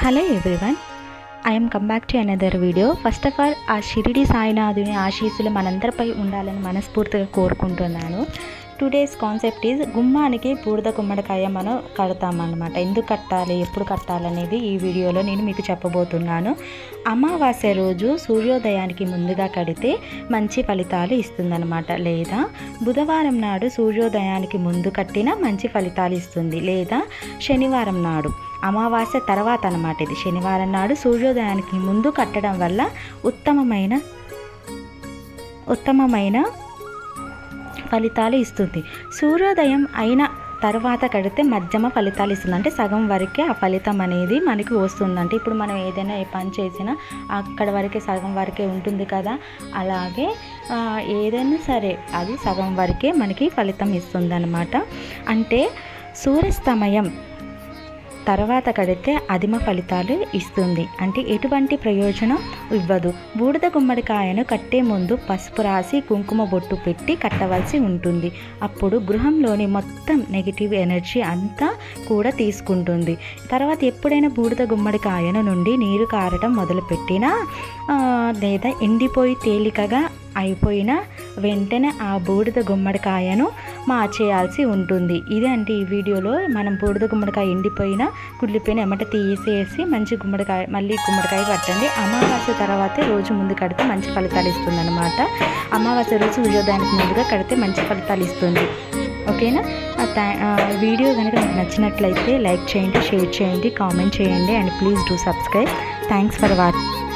Hello everyone I'm come back to another video first of all ఆ షిరిడి సాయినాథుని ఆశీస్సులు మనందరిపై ఉండాలని మనస్ఫూర్తిగా కోరుకుంటున్నాను. టుడేస్ కాన్సెప్ట్ ఈజ్ గుమ్మానికి బూడిద గుమ్మడికాయ మనం కడతామన్నమాట. ఎందుకు కట్టాలి ఎప్పుడు కట్టాలనేది ఈ వీడియోలో నేను మీకు చెప్పబోతున్నాను. అమావాస్య రోజు సూర్యోదయానికి ముందుగా కడితే మంచి ఫలితాలు ఇస్తుందన్నమాట. లేదా బుధవారం నాడు సూర్యోదయానికి ముందు కట్టినా మంచి ఫలితాలు ఇస్తుంది. లేదా శనివారం నాడు. అమావాస్య తర్వాత అన్నమాట ఇది. శనివారం నాడు సూర్యోదయానికి ముందు కట్టడం వల్ల ఉత్తమమైన ఉత్తమమైన ఫలితాలు ఇస్తుంది. సూర్యోదయం అయిన తర్వాత కడితే మధ్యమ ఫలితాలు ఇస్తుంది. అంటే సగం వరకే ఆ ఫలితం అనేది మనకి వస్తుందంటే ఇప్పుడు మనం ఏదైనా ఏ పని చేసినా అక్కడ వరకే సగం వరకే ఉంటుంది కదా. అలాగే ఏదైనా సరే అది సగం వరకే మనకి ఫలితం ఇస్తుంది అనమాట అంటే సూర్యాస్తమయం తర్వాత కడితే అధిమ ఫలితాలు ఇస్తుంది. అంటే ఎటువంటి ప్రయోజనం ఇవ్వదు. బూడిద గుమ్మడికాయను కట్టే ముందు పసుపు రాసి కుంకుమ బొట్టు పెట్టి కట్టవలసి ఉంటుంది. అప్పుడు గృహంలోని మొత్తం నెగిటివ్ ఎనర్జీ అంతా కూడా తీసుకుంటుంది. తర్వాత ఎప్పుడైనా బూడిద గుమ్మడికాయను నుండి నీరు కారటం మొదలుపెట్టినా లేదా ఎండిపోయి తేలికగా అయిపోయిన వెంటనే ఆ బూడిద గుమ్మడికాయను మార్చేయాల్సి ఉంటుంది. ఇదే అంటే ఈ వీడియోలో మనం బూడిద గుమ్మడికాయ ఎండిపోయిన కుళ్ళిపోయిన ఎమ్మట తీసేసి మంచి గుమ్మడికాయ మళ్ళీ గుమ్మడికాయ కట్టండి. అమావాస్య తర్వాతే రోజు ముందు కడితే మంచి ఫలితాలు ఇస్తుంది అనమాట అమావాస్య రోజు సూర్యోదయానికి ముందుగా కడితే మంచి ఫలితాలు ఇస్తుంది. ఓకేనా? వీడియో కనుక మీకు నచ్చినట్లయితే లైక్ చేయండి షేర్ చేయండి కామెంట్ చేయండి and please do subscribe. Thanks for watching